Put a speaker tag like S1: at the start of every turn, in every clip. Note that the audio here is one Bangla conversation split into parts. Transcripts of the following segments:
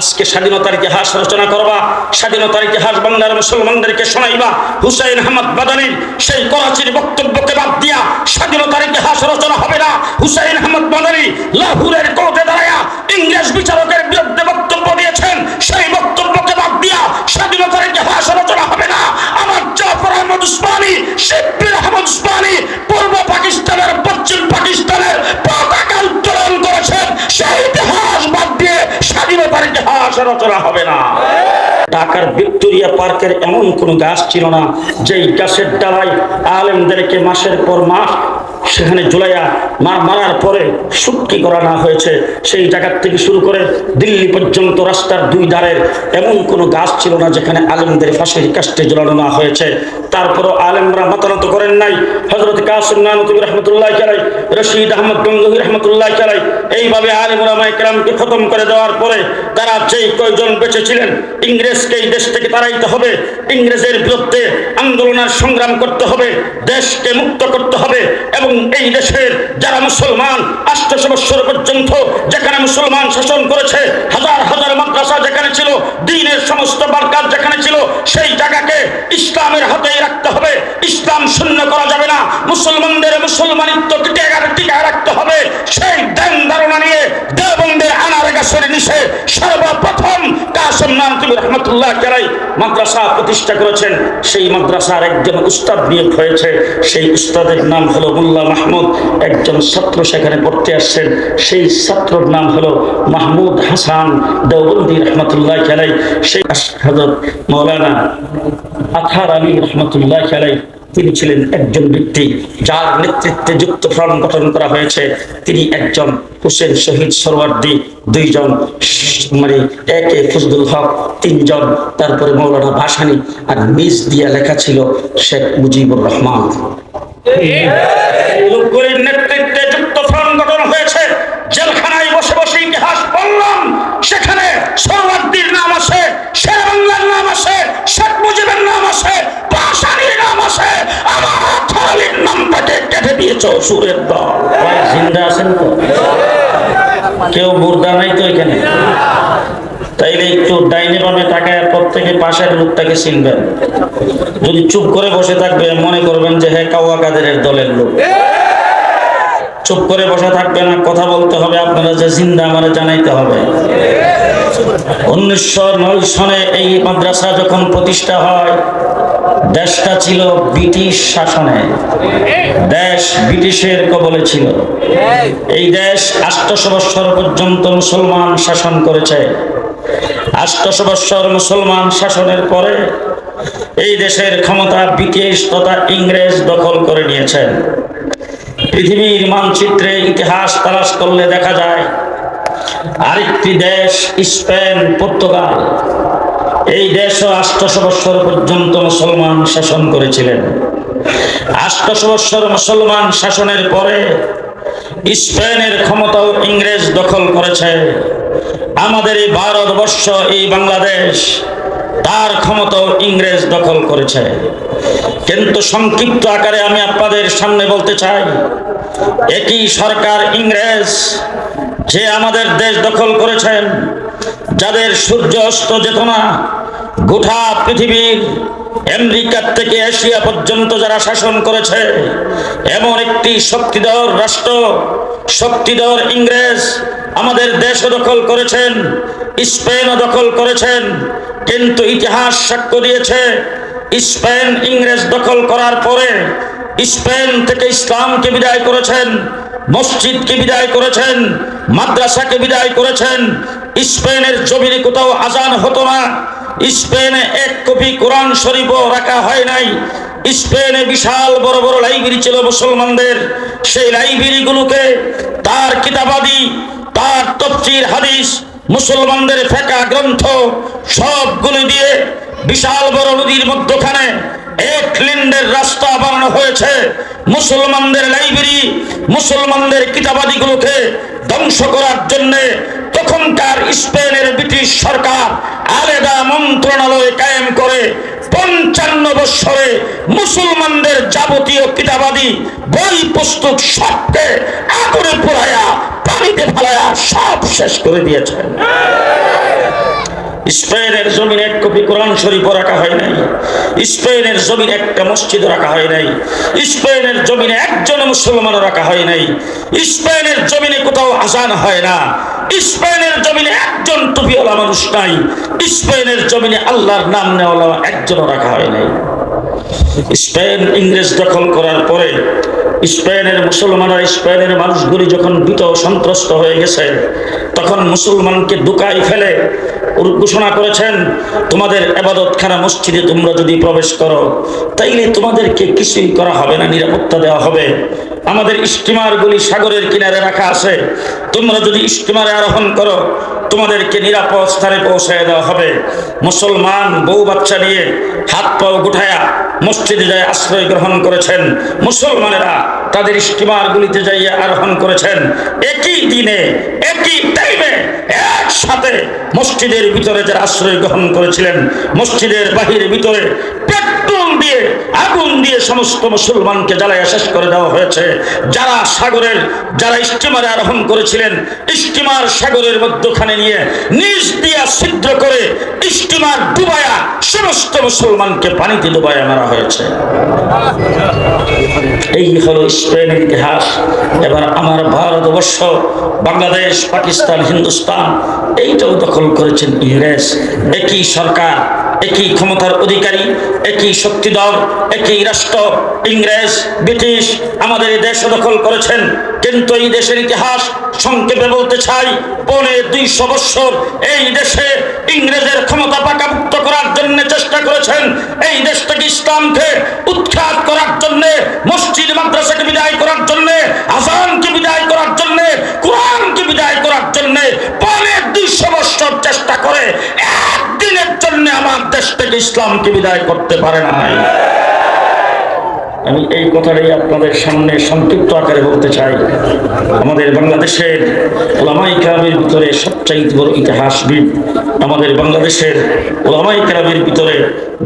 S1: আজকে স্বাধীনতার ইতিহাস রচনা করবা, স্বাধীনতার ইতিহাস বাংলার মুসলমানদেরকে শোনাইবা, হুসাইন আহমদ বাদানির সেই করাচির বক্তব্যকে বাদ দিয়া স্বাধীনতার ইতিহাস রচনা হবে না। হুসাইন আহমদ বাদানি লাহুরের কোর্টে দাঁড়ায়া ইংরেজ বিচারকের বিরুদ্ধে বক্তব্য দিয়েছেন, সেই বক্তব্যকে বাদ দিয়া স্বাধীনতার ইতিহাস রচনা আহমদ উসমানী শিববির আহমদ উসমানী পূর্ব পাকিস্তানের, পশ্চিম পাকিস্তানের পতাকা উত্তোলন করেছেন। সেই ইতিহাস বাদ দিয়ে স্বাধীনতার ইতিহাস রচনা হবে না। ঢাকার ভিক্টোরিয়া পার্কের এমন কোন গাছ ছিল না, যেই গাছের ডালায় আলেমদেরকে মাসের পর মাস সেখানে জুলাইয়া মার মারার পরে সুটকি করা না হয়েছে, সেই জায়গার থেকে শুরু করে দিল্লি পর্যন্ত রাস্তার দুই ধারের এমন কোনো গাছ ছিল না যেখানে আলেমদের ফাঁসির কাস্টে ঝুলানো না হয়েছে। তারপরও আলেমরা মতানত করেন নাই। হজরত কাসিম রহমতুল্লাহ চালাই রশিদ আহমদ গঙ্গহি রহমতুল্লাহ চালাই এইভাবে আলেমরা মাইকরামকে খতম করে দেওয়ার পরে তারা যেই কয়জন বেঁচে ছিলেন, ইংরেজকে এই দেশ থেকে তাড়াইতে হবে, ইংরেজের বিরুদ্ধে আন্দোলনের সংগ্রাম করতে হবে, দেশকে মুক্ত করতে হবে এবং এই দেশের যারা মুসলমান আষ্টশো বৎসর পর্যন্ত যেখানে মুসলমান শাসন করেছে, হাজার হাজার মাদ্রাসা যেখানে ছিল, দিনের সমস্ত বারকাত যেখানে ছিল, সেই জায়গাকে ইসলামের হাতেই রাখতে হবে। ইসলাম শূন্য করা যাবে না। মুসলমানদের মুসলমানিত্ব টিকে রাখতে হবে সেই দেন ধারণা নিয়ে দেবন্দের আনার গাছের নিচে সর্বপ্রথম কাসম নানতুবি রহমতুল্লাহ কেরাই মাদ্রাসা প্রতিষ্ঠা করেছেন। সেই মাদ্রাসার একজন উস্তাদ নিয়োগ হয়েছে। সেই উস্তাদের নাম হলো মোল্লা মাহমুদ। একজন ছাত্র সেখানে পড়তে আসছেন। সেই ছাত্রর নাম হলো মাহমুদ হাসান দেওবন্দি রহমতুল্লাহ খেলাই সেই হজরত মৌলানা আথার আলী রহমতুল্লাহ কেরাই তিনি ছিলেন একজন ব্যক্তি যার নেতৃত্বে যুক্ত ফ্রন্ট গঠন করা হয়েছে। তিনি একজন হোসেন শহীদ সরওয়ার্দি, দুইজন মানে একে ফজলুল হক, তিনজন তারপরে মৌলানা ভাসানি আর নিজ দিয়া লেখা ছিল শেখ মুজিবুর রহমান। নেতৃত্বে যুক্ত ফ্রন্ট গঠন হয়েছে। জেলখানায় বসে বসে ইতিহাস পড়লাম। সেখানে সরওয়ার্দির দিয়েছ সুরের দল। জিন্দা আছেন তো? কেউ মুর্দা নাই তো এখানে? তাইলে একটু ডাইনে বামে তাকায় প্রত্যেকে পাশের লোকটাকে চিনবেন। যদি চুপ করে বসে থাকবে, মনে করবেন যে হ্যাঁ কাওয়া কাদেরের দলের লোক। চুপ করে বসে থাকবে না, কথা বলতে হবে, আপনারা যে জিন্দা, আমারে জানাইতে হবে। উনিশশো নয় সনে এই মাদ্রাসা যখন প্রতিষ্ঠা হয়, দেশটা ছিল ব্রিটিশ শাসনে। দেশ ব্রিটিশের কবলে ছিল। এই দেশ আষ্টশো বৎসর পর্যন্ত মুসলমান শাসন করেছে। আষ্টশো বৎসর মুসলমান শাসনের পরে এই দেশের ক্ষমতা ব্রিটিশ তথা ইংরেজ দখল করে নিয়েছেন। পৃথিবীর মানচিত্রে ইতিহাস তালাশ করলে দেখা যায় আরেকটি দেশ, স্পেন, পর্তুগাল। এই দেশও আষ্টশো বৎসর পর্যন্ত মুসলমান শাসন করেছিলেন। আষ্টশো বৎসর মুসলমান শাসনের পরে স্পেনের ক্ষমতাও ইংরেজ দখল করেছে। আমাদের এই ভারতবর্ষ, এই বাংলাদেশ, তার ক্ষমতাও ইংরেজ দখল করেছে। কিন্তু সংক্ষিপ্ত আকারে আমি আপনাদের সামনে বলতে চাই, একই সরকার ইংরেজ যে আমাদের দেশ দখল করেছেন, যাদের সূর্য অস্ত যেত না, গোটা পৃথিবীর আমেরিকার থেকে এশিয়া পর্যন্ত যারা শাসন করেছে, এমন একটি শক্তিধর রাষ্ট্র, শক্তিধর ইংরেজ আমাদের দেশও দখল করেছেন, স্পেনও দখল করেছেন, কিন্তু ইতিহাস সাক্ষ্য দিয়েছে স্পেন ইংরেজ দখল করার পরে স্পেন থেকে ইসলামকে বিদায় করেছেন, মসজিদকে বিদায় করেছেন, মাদ্রাসাকে বিদায় করেছেন। স্পেনের জমিনে কোথাও আজান হতো না। স্পেনে এক কপি কোরআন শরীফও রাখা হয় নাই। স্পেনে বিশাল বড় বড় লাইব্রেরি ছিল মুসলমানদের। সেই লাইব্রেরিগুলোকে তার কিতাবাদি, তার তফসির হাদিস, মুসলমানদের ফেকা গ্রন্থ সবগুলো দিয়ে বিশাল বড় নদীর মধ্যখানে এক লিন্ডের রাস্তা বানানো হয়েছে। মুসলমানদের লাইব্রেরি, মুসলমানদের কিতাবাদিগুলোকে ধ্বংস করার জন্য তখনকার স্পেনের ব্রিটিশ সরকার আলাদা মন্ত্রণালয় কায়েম করে পঞ্চান্ন বৎসরে মুসলমানদের যাবতীয় কিতাবাদি বই পুস্তক সবকে আগুনে পোড়ায়া পানিতে ফেলায়া সব শেষ করে দিয়েছেন। স্পেনের জমিনে এক কপি কোরআন শরীফ রাখা হয় নাই। স্পেনের জমিনে একটা মসজিদ রাখা হয় নাই। স্পেনের জমিনে একজন মুসলমান রাখা হয় নাই। স্পেনের জমিনে কোথাও আজান হয় না। স্পেনের জমিনে একজন টুপিওয়ালা মানুষ নাই। স্পেনের জমিনে আল্লাহর নাম নেওয়ালা একজনও রাখা হয় নাই। স্পেন ইংরেজ দখল করার পরে স্পেনের মুসলমানরা স্পেনের মানুষগুলি যখন ভীত সন্ত্রস্ত হয়ে গেছে, তখন মুসলমানকে দুকাই ফেলে। ঘোষণা করেছেন, তোমাদের এবাদতখানা মসজিদে তোমরা যদি প্রবেশ করো, তাইলে তোমাদেরকে কিছুই করা হবে না, নিরাপত্তা দেওয়া হবে। আমাদের স্টিমারগুলি সাগরের কিনারে রাখা আছে। তোমরা যদি স্টিমারে আরোহণ করো, তোমাদেরকে নিরাপদ স্থানে পৌঁছায় দেওয়া হবে। মুসলমান বউ বাচ্চা নিয়ে হাত পাও গুঠায়া মসজিদে যায় আশ্রয় গ্রহণ করেছেন। মুসলমানেরা তাদের স্টিমারগুলিতে যাইয়ে আরোহণ করেছেন। একই দিনে, একই টাইমে একসাথে মসজিদের ভিতরে যারা আশ্রয় গ্রহণ করেছিলেন, মসজিদের বাহির ভিতরে পেট্রোল দিয়ে আগুন দিয়ে সমস্ত মুসলমানকে জ্বালাইয়া শেষ করে দেওয়া হয়েছে। যারা সাগরের, যারা স্টিমারে আরোহণ করেছিলেন স্টিমার সাগরের মধ্যখানে নিয়ে নিজ দিয়া ছিদ্র করে স্টিমার ডুবায়া সমস্ত মুসলমানকে পানিতে ডুবায়া মারা হয়েছে। এই হলো স্পেনের ইতিহাস। এবার আমার ভারতবর্ষ, বাংলাদেশ, পাকিস্তান, হিন্দুস্তান, এইটাও দখল করেছেন ইংরেজ একই সরকার একই ক্ষমতার অধিকারী, একই শক্তিধর একই রাষ্ট্র, ইংরেজ, ব্রিটিশ আমাদের এই দেশ দখল করেছেন। কিন্তু এই দেশের ইতিহাস সংক্ষেপে বলতে চাই, পৌনে দুইশো বৎসর এই দেশে ইংরেজের ক্ষমতা পাকাভুক্ত করার জন্য চেষ্টা করেছেন। এই দেশটাকে ইসলামকে উৎখাত করার জন্য, মসজিদ, মাদ্রাসাকে বিদায় করার জন্য, আজানকে বিদায় করার জন্য, কোরআনকে বিদায় করার জন্য পৌনে দুইশো বৎসর চেষ্টা করে। জন্য আমার দেশ থেকে ইসলামকে বিদায় করতে পারে নাই। আমি এই কথাটাই আপনাদের সামনে সংক্ষিপ্ত আকারে বলতে চাই। আমাদের বাংলাদেশের ওলামাই ক্রামের ভিতরে সবচাইতে বড় ইতিহাসবিদ আমাদের বাংলাদেশের ওলামাই ক্রামের ভিতরে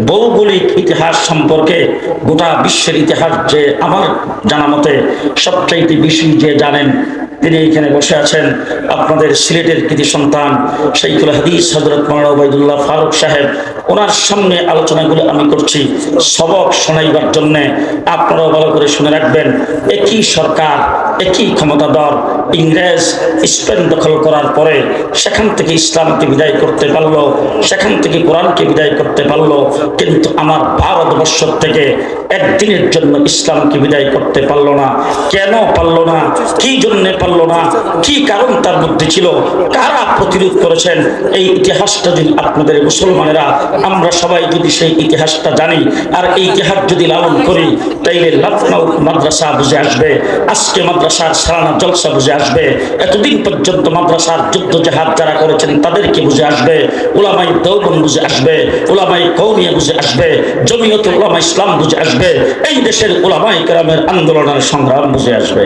S1: ভৌগোলিক ইতিহাস সম্পর্কে গোটা বিশ্বের ইতিহাস যে আমার জানা মতে সবচাইতে বেশি যে জানেন তিনি এখানে বসে আছেন আপনাদের সিলেটের কৃতি সন্তান শাইখুল হাদিস হজরত মাওলানা ওবায়দুল্লাহ ফারুক সাহেব। ওনার সামনে আলোচনাগুলো আমি করছি। সবক শোনাইবার জন্যে আপনারাও ভালো করে শুনে রাখবেন, একই সরকার, একই ক্ষমতাধর ইংরেজ স্পেন দখল করার পরে সেখান থেকে ইসলামকে বিদায় করতে পারল, সেখান থেকে কোরআনকে বিদায় করতে পারল, কিন্তু আমার ভারতবর্ষ থেকে একদিনের জন্য ইসলামকে বিদায় করতে পারল না। কেন পারল না? কি জন্যে পারল? না। কি কারণ তার মধ্যে ছিল? কারা প্রতিরোধ করেছেন? এই ইতিহাসটা যদি আপনাদের মুসলমানেরা, আমরা সবাই যদি সেই ইতিহাসটা জানি, আর এই ইতিহাস যদি লালন করি, তাইলে লখনৌ মাদ্রাসা বুঝে আসবে, আজকে মাদ্রাসার সারানা জলসা বুঝে আসবে, এতদিন পর্যন্ত মাদ্রাসার যুদ্ধ জাহাজ যারা করেছেন তাদেরকে বুঝে আসবে? ওলামাই দৌবন বুঝে আসবে ওলামাই কৌমিয়া বুঝে আসবে জমিয়ত ওলামা ইসলাম বুঝে আসবে, এই দেশের ওলামাই কেরামের আন্দোলনের সংগ্রাম বুঝে আসবে।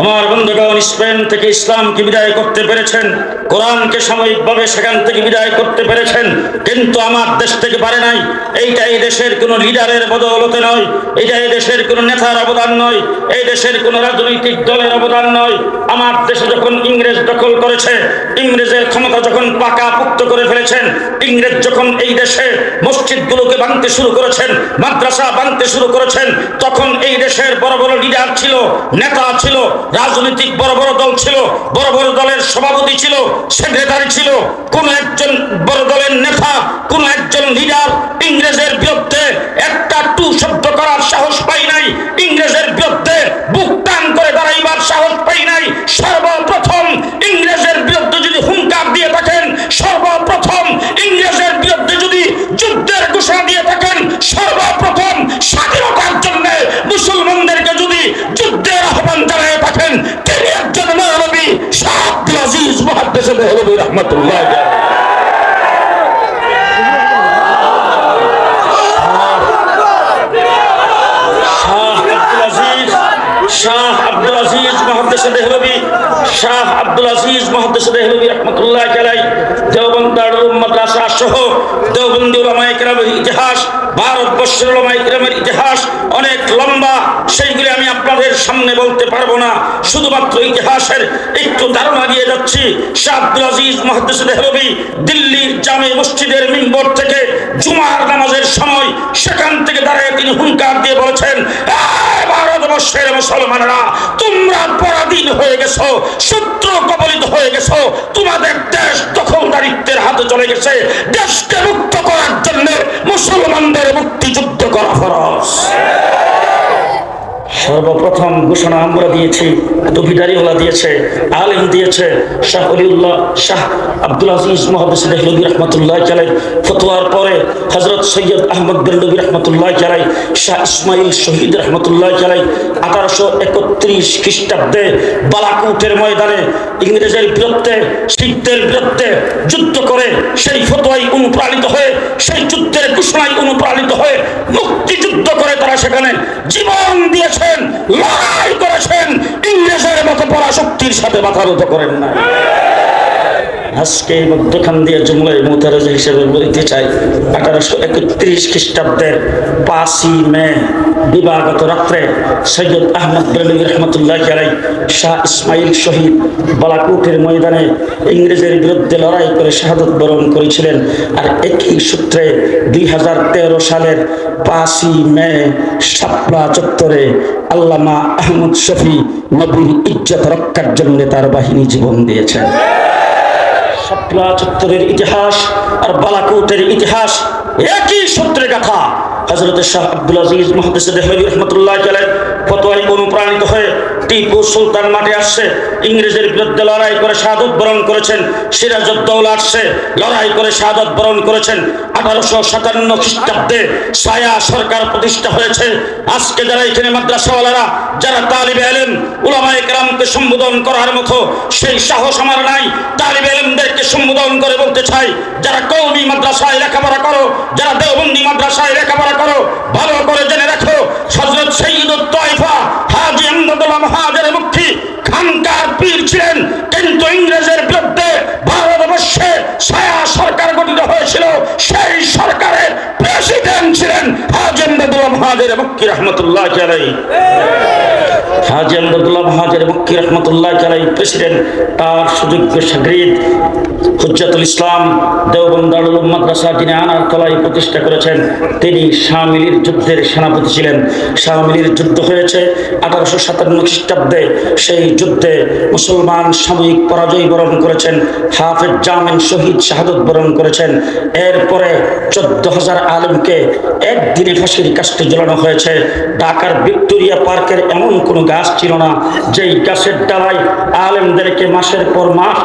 S1: আমার বন্ধুগণ স্পেন থেকে ইসলামকে বিদায় করতে পেরেছেন, কোরআনকে সাময়িকভাবে সেখান থেকে বিদায় করতে পেরেছেন, কিন্তু আমার দেশ থেকে পারে নাই। এইটা এই দেশের কোনো লিডারের বদৌলতে নয় এটা এই দেশের কোনো নেতার অবদান নয়, এই দেশের কোনো রাজনৈতিক দলের অবদান নয়। আমার দেশে যখন ইংরেজ দখল করেছে, ইংরেজের ক্ষমতা যখন পাকা পুক্ত করে ফেলেছেন, ইংরেজ যখন এই দেশে মসজিদগুলোকে ভাঙতে শুরু করেছেন, মাদ্রাসা ভাঙতে শুরু করেছেন, তখন এই দেশের বড় বড় লিডার ছিল, নেতা ছিল রাজনৈতিক বড় বড় দল ছিল, বড় বড় দলের সভাপতি ছিল, সেক্রেটারি ছিল। কোন একজন বড় দলের নেতা, কোন একজন লিডার ইংরেজের বিরুদ্ধে একটা টু শব্দ করার সাহস পাই নাই। ইংরেজের বিরুদ্ধে বুক টান করে দাঁড়াইবার সাহস পাই নাই। সর্বপ্রথম ইংরেজের বিরুদ্ধে রহমতুল্লাহ শাহ আব্দুল আজিজ মহাদ্দেশ দেহলবী, শাহ আব্দুল আজিজ মহাদ্দেশ দেহলবী রহমতুল্লাহ আলাই দেওবন্দ দারুল মাদ্রাসা সহ দেওবন্দি ওলামা ইকরামের ইতিহাস ভারতবর্ষের ওলামা ইকরামের ইতিহাস অনেক লম্বা, সেইগুলি আমি আপনাদের সামনে বলতে পারব না। শুধুমাত্র ইতিহাসের একটু ধারণা দিয়ে যাচ্ছি। শাহ আব্দুল আজিজ মহাদ্দেশ দেহলবি দিল্লির জামে মসজিদের মিম্বর থেকে জুমার নামাজের সময় সেখান থেকে দাঁড়িয়ে তিনি হুঙ্কার দিয়ে বলেছেন, "এই ভারতবর্ষের মুসলমানরা, তোমরা পরাধীন হয়ে গেছো, শত্রু কবলিত হয়ে গেছো, তোমাদের দেশ দখলদারিত্বের হাতে চলে গেছে, দেশকে মুক্ত করার জন্য মুসলমানদের মুক্তিযুদ্ধ করা ফরজ। সর্বপ্রথম ঘোষণা আমরা দিয়েছি টুপিদারিওয়ালা দিয়েছে, আলিম দিয়েছে, শাহ অলিউল্লাহ শাহ আব্দুল আজিজ মহাদিস দেহলবি রহমতুল্লাহ চালাই ফতোয়ার পরে হজরত সৈয়দ আহমদ বেরলবি রহমতুল্লাহ চালাই শাহ ইসমাইল শহীদ রহমতুল্লাহ চালাই আঠারোশো একত্রিশ খ্রিস্টাব্দে বালাকুটের ময়দানে ইংরেজের বিরুদ্ধে, শিখদের বিরুদ্ধে যুদ্ধ করে সেই ফতোয়াই অনুপ্রাণিত হয়ে, সেই যুদ্ধের ঘোষণায় অনুপ্রাণিত হয়ে মুক্তিযুদ্ধ করে তারা সেখানে জীবন দিয়েছেন লড়াই করেছেন ইংরেজের মতো পরাশক্তির সাথে মাথা নত করেন না আজকে এই মধ্যখান দিয়ে জুমলাই মোতারাজ হিসেবে বলতে চাই, আঠারোশো একত্রিশ খ্রিস্টাব্দের পাঁচই মে, দিবাগত রাত্রে সৈয়দ আহমদ বেলবি রহমতুল্লাহ আলাই শাহ ইসমাইল শহীদ বালাকুটের ময়দানে ইংরেজের বিরুদ্ধে লড়াই করে শাহাদত বরণ করেছিলেন। আর একই সূত্রে দুই হাজার তেরো সালের পাঁচই মে, শাপলা চত্বরে আল্লামা আহমদ শফি নবীর ইজ্জত রক্ষার জন্য তার বাহিনী জীবন দিয়েছেন। শাপলা চত্বরের ইতিহাস আর বালাকুটের ইতিহাস একই সূত্রে গাথা হজরত শাহ আব্দুল আজিজ মহাদেশ রহমতুল্লাহ ফতোয়াই অনুপ্রাণিত হয়ে টিপু সুলতান মাঠে আসছে। ইংরেজের বিরুদ্ধে লড়াই করে শাহাদত বরণ করেছেন সিরাজউদ্দৌলা আসছে। লড়াই করে শাহাদত বরণ করেছেন আঠারোশো সাতান্ন খ্রিস্টাব্দে ছায়া সরকার প্রতিষ্ঠা হয়েছে। আজকে যারা এখানে মাদ্রাসাওয়ালারা, যারা তালিবে এলেম, উলামায়ে কেরামকে সম্বোধন করার মতো সেই সাহস আমার নাই। তালিবে এলেমদেরকে সম্বোধন করে বলতে চাই, যারা কৌমি মাদ্রাসায় লেখাপড়া করো, যারা দেওবন্দি মাদ্রাসায় লেখাপড়া করো, ভালো করে জেনে রাখো হজরত সৈয়দ তয়ফা হাজি আহমদুল্লাহ মহাজের মুখী খানকার পীর ছিলেন, কিন্তু ইংরেজের বিরুদ্ধে ভারতবর্ষে ছায়া সরকার গঠিত হয়েছিল। সেই প্রেসিডেন্ট ছিলেন প্রেসিডেন্ট, তার হুজ্জাতুল ইসলাম দেওবন্দ দারুল উম্মাদ মাদ্রাসা যিনি প্রতিষ্ঠা করেছেন, তিনি যুদ্ধের সেনাপতি ছিলেন। শামিলির যুদ্ধ হয়েছে আঠারোশো সাতান্ন খ্রিস্টাব্দে। সেই যুদ্ধে মুসলমান সাময়িক পরাজয় বরণ করেছেন, হাফেজ জামিন শহীদ শাহাদত বরণ করেছেন। এরপরে চোদ্দ হাজার আলমকে একদিনে ফাঁসির গাছটি জ্বালানো হয়েছে। ঢাকার ভিক্টোরিয়া পার্কের এমন কোনো গাছ ছিল না, যেই গাছের ডালায় আলেমদেরকে মাসের পর মাস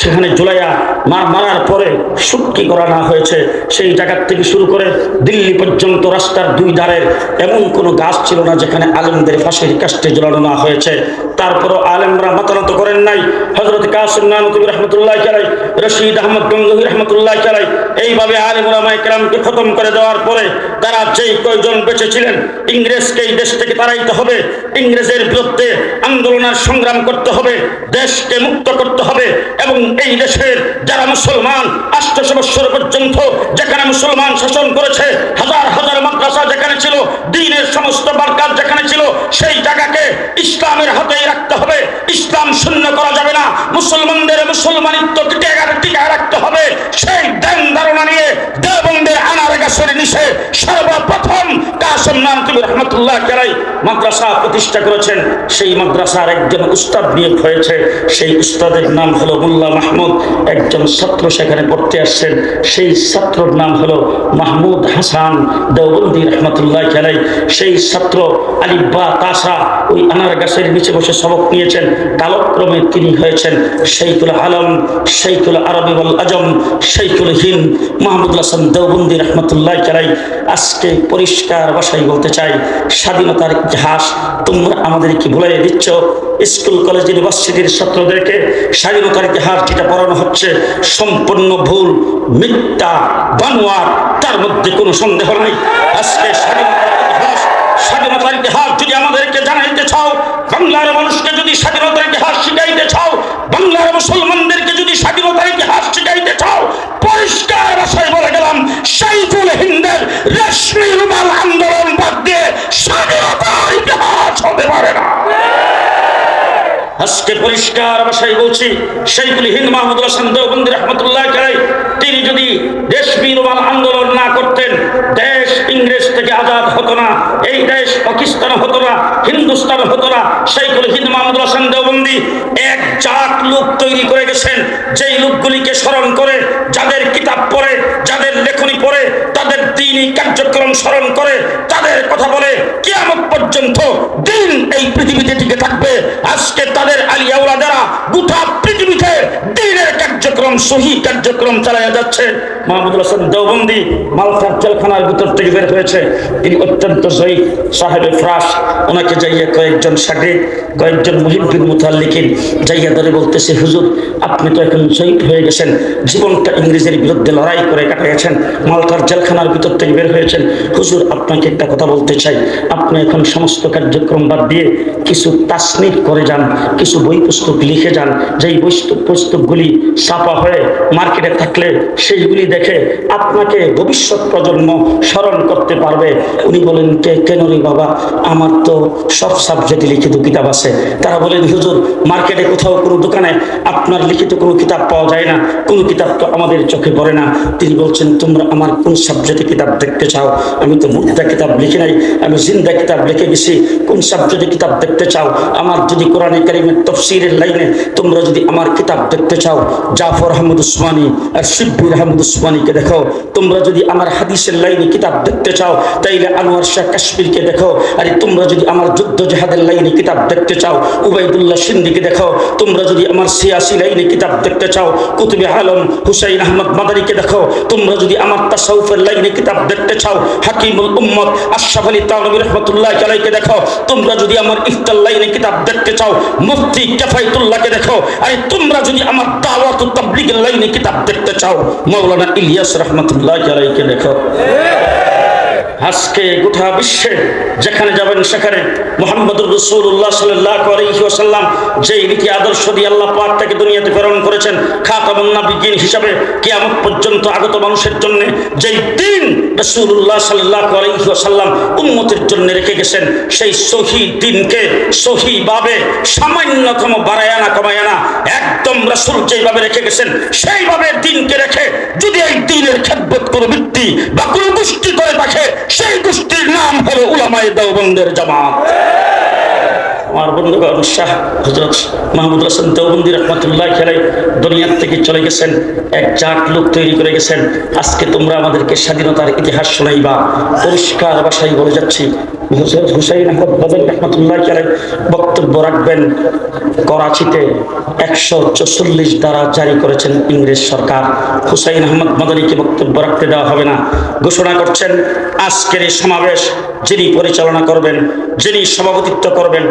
S1: সেখানে জুলাইয়া মার মারার পরে সুটকি করা না হয়েছে। সেই জায়গার থেকে শুরু করে দিল্লি পর্যন্ত রাস্তার দুই ধারের এমন কোনো গাছ ছিল না যেখানে আলেমদের ফাঁসির কাস্টে ঝোলানো না হয়েছে। তারপরও আলেমরা মাতানত করেন নাই। হজরত কাসিম রহমতুল্লাহ চালাই রশিদ আহমদ গঙ্গী রহমতুল্লাহ চালাই এইভাবে আলেম ওলামায়ে খতম করে দেওয়ার পরে তারা যেই কয়জন বেঁচে ছিলেন ইংরেজকে এই দেশ থেকে তাড়াইতে হবে। ইংরেজের বিরুদ্ধে আন্দোলনের সংগ্রাম করতে হবে, দেশকে মুক্ত করতে হবে এবং এই দেশের যারা মুসলমান আষ্টশো বৎসর পর্যন্ত যেখানে মুসলমান শাসন করেছে, হাজার হাজার মাদ্রাসা যেখানে ছিল, দিনের সমস্ত বারকাত যেখানে ছিল, সেই জায়গাকে ইসলামের হাতেই রাখতে হবে। ইসলাম শূন্য করা যাবে না। মুসলমানদের মুসলমানিত্ব টিকে টিকায় রাখতে হবে। সেই দেন ধারণা নিয়ে দেবন্দের আনার গাছের নিচে সর্বপ্রথম কাসম নানতুবি রহমতুল্লাহ কেরাই মাদ্রাসা প্রতিষ্ঠা করেছেন। সেই মাদ্রাসার একজন উস্তাদ নিয়োগ হয়েছে। সেই উস্তাদের নাম হলো মোল্লা মাহমুদ একজন ছাত্র সেখানে পড়তে আসছেন। সেই ছাত্রর নাম হলো মাহমুদ হাসান দেওবন্দি রহমতুল্লাহ কেরাই সেই ছাত্র আলিব্বা তাসা ওই আনার গাছের নিচে বসে সবক নিয়েছেন। কালক্রমে তিনি হয়েছেন শৈকুল আলম শৈকুল আরবি আজম শৈকুল হিন্দ মাহমুদুল হাসান দেওবন্দি রহমতুল্লাহ কেরাই আজকে পরিষ্কার ভাষায় বলতে চাই, স্বাধীনতার ইতিহাস তোমরা আমাদেরকে ভুলাই দিচ্ছ। স্কুল, কলেজ, ইউনিভার্সিটির ছাত্রদেরকে স্বাধীনতার ইতিহাস কথার যেটা পড়ানো হচ্ছে, সম্পূর্ণ ভুল, মিথ্যা, বানোয়ার, তার মধ্যে কোনো সন্দেহ নাই। আজকে স্বাধীনতার ইতিহাস যদি আমাদেরকে জানাইতে চাও, বাংলার মানুষকে যদি স্বাধীনতার ইতিহাস শিখাইতে চাও, বাংলার মুসলমানদেরকে যদি স্বাধীনতার ইতিহাস শিখাইতে চাও, পরিষ্কার ভাষায় বলে গেলাম, সেইফুল হিন্দের রেশমি রুমাল আন্দোলন বাদ দিয়ে স্বাধীনতার ইতিহাস হতে পারে না। আজকে পরিষ্কার ভাষায় বলছি সেইগুলি হিন্দ মাহমুদ হাসান দেওবন্দি রহমতুল্লাহ আলাই তিনি যদি দেশ বিরোধী আন্দোলন না করতেন, দেশ ইংরেজ থেকে আজাদ হতো না, এই দেশ পাকিস্তান হতো না, হিন্দুস্তান হতো না সেইগুলি হিন্দ মাহমুদ হাসান দেওবন্দি এক জাত লোক তৈরি করে গেছেন, যেই লোকগুলিকে স্মরণ করে, যাদের কিতাব পড়ে, যাদের লেখনী পড়ে তাদের দিনই কার্যক্রম স্মরণ করে, তাদের কথা বলে, কিয়ামত পর্যন্ত দিন এই পৃথিবীতে টিকে থাকবে। আজকে তাদের আলিয়াউলা দ্বারা গোটা পৃথিবীতে দিনের কার্যক্রম, সহি কার্যক্রম চালায়া যাচ্ছে। মাহমুদুল হাসান দেওবন্দি মালখার জেলখানার ভিতর থেকে বের হয়েছে। তিনি অত্যন্ত জয়ী, সাহেবে ফ্রাস ওনাকে যাইয়া কয়েকজন সাগরে, কয়েকজন মুহিব্বিন মুতাল্লিকিন যাইয়া ধরে বলতেছে, হুজুর, আপনি তো এখন শহীদ হয়ে গেছেন। জীবনটা ইংরেজের বিরুদ্ধে লড়াই করে কাটিয়েছেন মালটার জেলখানার ভিতর থেকে বের হয়েছেন। হুজুর, আপনাকে একটা কথা বলতে চাই। আপনি এখন সমস্ত কার্যক্রম বাদ দিয়ে কিছু তাসনিফ করে যান, কিছু বই পুস্তক লিখে যান। যেই বই পুস্তকগুলি ছাপা হয়ে মার্কেটে থাকলে সেইগুলি দেখে আপনাকে ভবিষ্যৎ প্রজন্ম স্মরণ করতে পারবে। উনি বলেন, কে, কেন রে বাবা? আমার তো সব সাবজেক্টে লিখিত কিতাব আছে। তারা বলেন, হুজুর, মার্কেটে কোথাও কোনো দোকানে আপনার লিখিত কোনো কিতাব পাওয়া যায় না। কোনো কিতাব তো আমাদের চোখে পড়ে না। তিনি বলছেন, তোমরা আমার কোন সাবজেক্টে কিতাব দেখতে চাও, আমি তো মুদ্রা কিতাব লিখি নাই, আমি জিন্দা কিতাব লিখে গেছি। কোন সাবজেক্টে কিতাব দেখতে চাও, আমার যদি কোরআনে কারিমের তফসিরের লাইনে তোমরা যদি আমার কিতাব দেখতে চাও, জাফর আহমদ উসমানী আর শিব্বির আহমদ উসমানীকে দেখো। তোমরা যদি আমার হাদিসের লাইনে কিতাব দেখতে চাও, তাইলে আনোয়ার শাহ কাশ্মীরকে দেখো। আরে তোমরা যদি আমার যুদ্ধ জাহাদের লাইনে কিতাব দেখতে চাও, উবাইদুল্লাহ সিন্দিকে দেখো। তোমরা যদি আমার সিয়াসি লাইনে কিতাব দেখতে চাও, কুতুবে আলম হুসাইন আহমদ মাদারিকে দেখো। তোমরা যদি আমার তাসাউফের লাইনে কিতাব দেখতে চাও? হাকিমুল উম্মত আশরাফ আলী তানবী রহমতুল্লাহ আলাইকে দেখো। তোমরা যদি আমার ইফতার লাইনে কিতাব দেখতে চাও, মুফতি কেফাইতুল্লাহকে দেখো। আরে তোমরা যদি আমার দাওয়াত তাবলীগের লাইনে কিতাব দেখতে চাও, মাওলানা ইলিয়াস রহমতুল্লাহ আলাইকে দেখো। আজকে গোটা বিশ্বে যেখানে যাবেন সেখানে মোহাম্মদুর রসুল্লাহ সাল্লাহ আলহিহাসাল্লাম যেই রীতি আদর্শ দিয়ে আল্লাহ পাক তাকে দুনিয়াতে প্রেরণ করেছেন খাতামুন্না বিজ্ঞান হিসাবে কিয়ামত পর্যন্ত আগত মানুষের জন্য যেই দিন রসুল্লাহ সাল্লাহ আলহিহাসাল্লাম উন্মতের জন্য রেখে গেছেন, সেই সহি দিনকে সহিভাবে সামান্যতম বাড়ায় না কমায় না একদম রসুল যেইভাবে রেখে গেছেন, সেইভাবে দিনকে রেখে যদি এই দিনের খেদবোধ ব্যক্তি বা কোনো গোষ্ঠী করে থাকে সেই গোষ্ঠীর নাম হলো উলামায় দেওবন্দের জামাত। আমার বন্ধুগণ শাহ হজরত মাহমুদ হাসান দেওবন্দি রহমতুল্লাহ খেলাই দুনিয়ার থেকে চলে গেছেন, এক জাট লোক তৈরি করে গেছেন। আজকে তোমরা আমাদেরকে স্বাধীনতার ইতিহাস শোনাইবা। পরিষ্কার ভাষায় বলে যাচ্ছি হুসাইন আহমদ বদল রহমতুল্লাহ খেলাই বক্তব্য রাখবেন। করাচিতে একশো চল্লিশ দ্বারা জারি করেছেন ইংরেজ সরকার। হুসাইন আহমদ মাদারিকে বক্তব্য রাখতে দেওয়া হবে না। ঘোষণা করছেন, আজকের এই সমাবেশ যিনি পরিচালনা করবেন, যিনি সভাপতিত্ব করবেন,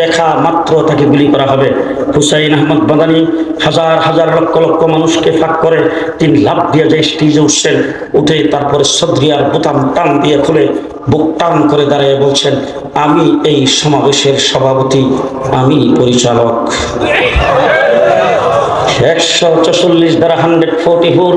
S1: দেখা মাত্র তাকে গুলি করা হবে। হুসাইন আহমদ বাদানি হাজার হাজার লক্ষ লক্ষ মানুষকে ফাঁক করে তিনি লাভ দিয়ে যে স্টেজে উঠছেন, উঠে তারপরে সদ্রিয়ার বোতাম টান দিয়ে খুলে বুক টান করে দাঁড়িয়ে বলছেন, আমি এই সমাবেশের সভাপতি, আমি পরিচালক। একশো চল্লিশ দ্বারা হান্ড্রেড ফোরটি ফোর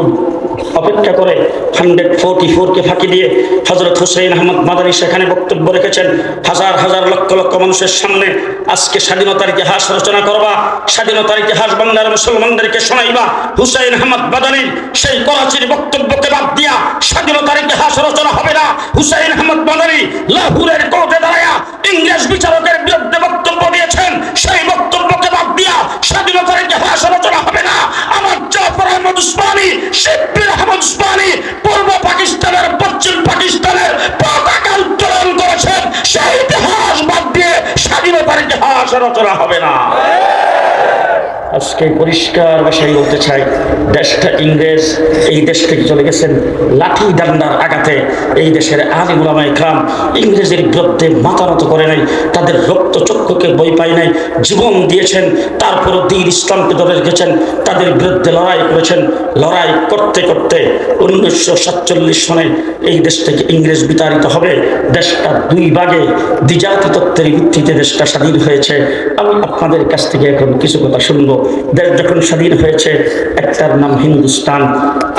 S1: অপেক্ষা করে হান্ড্রেড ফোরটি ফোরকে ফাঁকি দিয়ে হজরত হুসেইন আহমদ মাদানী সেখানে বক্তব্য রেখেছেন। হাজার হাজার লক্ষ লক্ষ মানুষের সামনে আজকে স্বাধীনতার ইতিহাস রচনা করবা, স্বাধীনতার ইতিহাস বাংলার মুসলমানদেরকে শোনাইবা। হুসেইন আহমদ মাদানীর সেই করাচির বক্তব্যকে বাদ দিয়া স্বাধীনতার ইতিহাস রচনা হবে না। হুসেইন আহমদ মাদানী লাহোরের কোর্টে দাঁড়ায়া ইংরেজ বিচারকের বিরুদ্ধে বক্তব্য দিয়েছেন। সেই বক্তব্যকে বাদ দিয়া স্বাধীনতার ইতিহাস রচনা হবে না। আমার জাফর আহমদ উসমানী শিববির আহমদ উসমানী পূর্ব পাকিস্তানের, পশ্চিম পাকিস্তানের পতাকা উত্তোলন করেছেন। সেই ইতিহাস বাদ দিয়ে স্বাধীনতার ইতিহাস রচনা হবে না। আজকে পরিষ্কার ভাষায় বলতে চাই, দেশটা ইংরেজ, এই দেশ থেকে চলে গেছেন লাঠি ডান্ডার আঘাতে। এই দেশের আলি মুলামাই খাম ইংরেজের বিরুদ্ধে মাথা নত করে নাই, তাদের রক্ত চক্ষুকে বই পায় নাই, জীবন দিয়েছেন, তারপরও দিন ইসলামকে ধরে রেখেছেন, তাদের বিরুদ্ধে লড়াই করেছেন। লড়াই করতে করতে উনিশশো সাতচল্লিশ সনে এই দেশ থেকে ইংরেজ বিতাড়িত হবে। দেশটা দুই ভাগে দ্বিজাতি তত্ত্বের ভিত্তিতে দেশটা স্বাধীন হয়েছে। আমি আপনাদের কাছ থেকে এখন কিছু কথা শুনব। দেশ যখন স্বাধীন হয়েছে, একটার নাম হিন্দুস্তান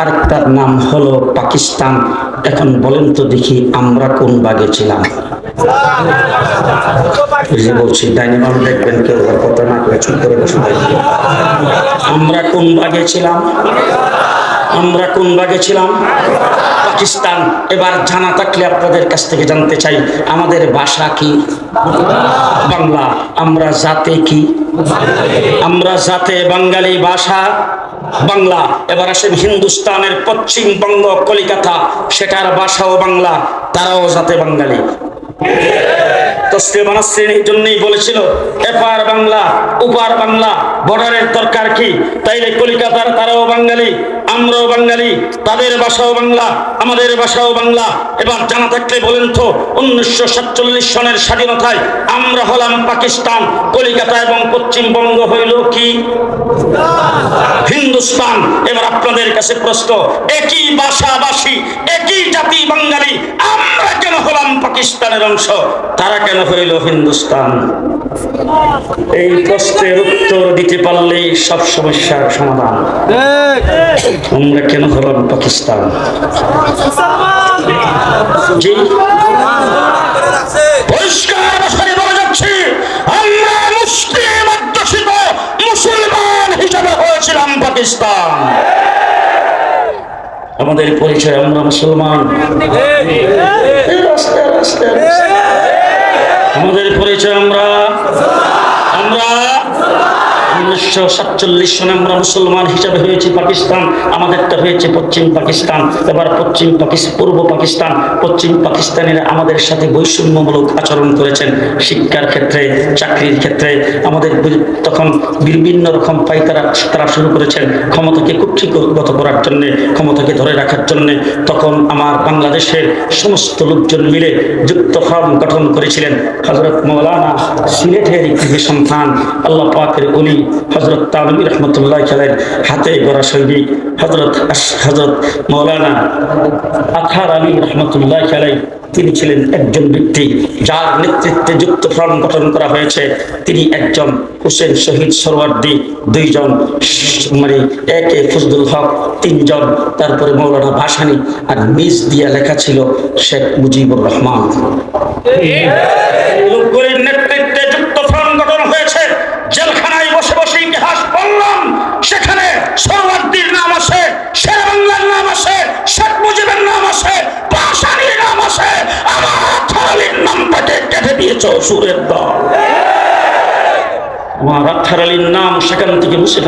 S1: আর আরেকটার নাম হলো পাকিস্তান। এখন বলেন তো দেখি আমরা কোন বাগে ছিলাম। বলছি ডাইনিমাম দেখবেন কেউ কথা না করে চুপ করে বসে। আমরা কোন বাগে ছিলাম? আমরা কোন বাগে ছিলাম? পাকিস্তান। এবার জানা থাকলে আপনাদের কাছ থেকে জানতে চাই, আমাদের ভাষা কি? বাংলা। আমরা জাতে কি? আমরা যাতে বাঙালি ভাষা, বাংলা। এবার আসেন হিন্দুস্তানের পশ্চিমবঙ্গ কলিকাতা। সেটার ভাষাও বাংলা, তারাও যাতে বাঙালি। তসলিম মানাসির এই জন্যই বলেছিল, এপার বাংলা উপার বাংলা দরকার কি? তাইলে কলিকাতার তারাও বাঙালি, আমরাও বাঙালি, তাদের ভাষাও বাংলা, আমাদের ভাষাও বাংলা। এবার জানা থাকলে বলেন তো, উনিশশো সাতচল্লিশ সনের স্বাধীনতায় আমরা হলাম পাকিস্তান, কলিকাতা এবং পশ্চিমবঙ্গ হইল কি? হিন্দুস্তান। এবার আপনাদের কাছে প্রশ্ন, একই ভাষাভাষী, একই জাতি বাঙালি, আমরা কেন হলাম পাকিস্তানের অংশ? তারা কেন হইল হিন্দুস্তান এই প্রশ্নের উত্তর দিতে পারলেই সব সমস্যার সমাধান। আমরা কেন হলাম পাকিস্তান? জি। পাকিস্তান। আমাদের পরিচয় আমরা মুসলমান। আমাদের পরিচয় আমরা? আমরা উনিশশো সাতচল্লিশ সনে আমরা মুসলমান হিসাবে হয়েছি পাকিস্তান। আমাদেরটা হয়েছে পশ্চিম পাকিস্তান। এবার পশ্চিম পাকিস্তান পূর্ব পাকিস্তান। পশ্চিম পাকিস্তানিরা আমাদের সাথে বৈষম্যমূলক আচরণ করেছেন। শিক্ষার ক্ষেত্রে, চাকরির ক্ষেত্রে, আমাদের তখন বিভিন্ন রকম পাইতারা, তারা শুরু করেছেন ক্ষমতাকে কুক্ষিগত করার জন্য, ক্ষমতাকে ধরে রাখার জন্য। তখন আমার বাংলাদেশের সমস্ত লোকজন মিলে যুক্ত ফ্রম গঠন করেছিলেন। হজরত মৌলানা সিলেটের একটি সন্তান, আল্লাহ পাকের উলি হজরত তালবী রহমতুল্লাহ খেলেন হাতে গড়া সৈনিক হজরত হজরত মৌলানা আথার আলী রহমতুল্লাহ খেলাই তিনি ছিলেন একজন ব্যক্তি যার নেতৃত্বে যুক্ত ফ্রন্ট গঠন করা হয়েছে। তিনি একজন হোসেন শহীদ সরওয়ার্দি দুইজন মানে একে ফজলুল হক তিনজন তারপরে মৌলানা ভাসানি আর নিজ দিয়া লেখা ছিল শেখ মুজিবুর রহমান। লোকগুলির নেতৃত্বে যুক্ত ফ্রন্ট গঠন হয়েছে। জেলখানায় সেখানে সরওয়ার্দির নাম আছে শের বাংলার নাম আছে, শেখ মুজিবের নাম আছে, পাশানির নাম আছে, আমার থালির নামটাকে কেটে দিয়েছ সুরের দল। আমার আথার আলীর নাম সেখান থেকে মুছে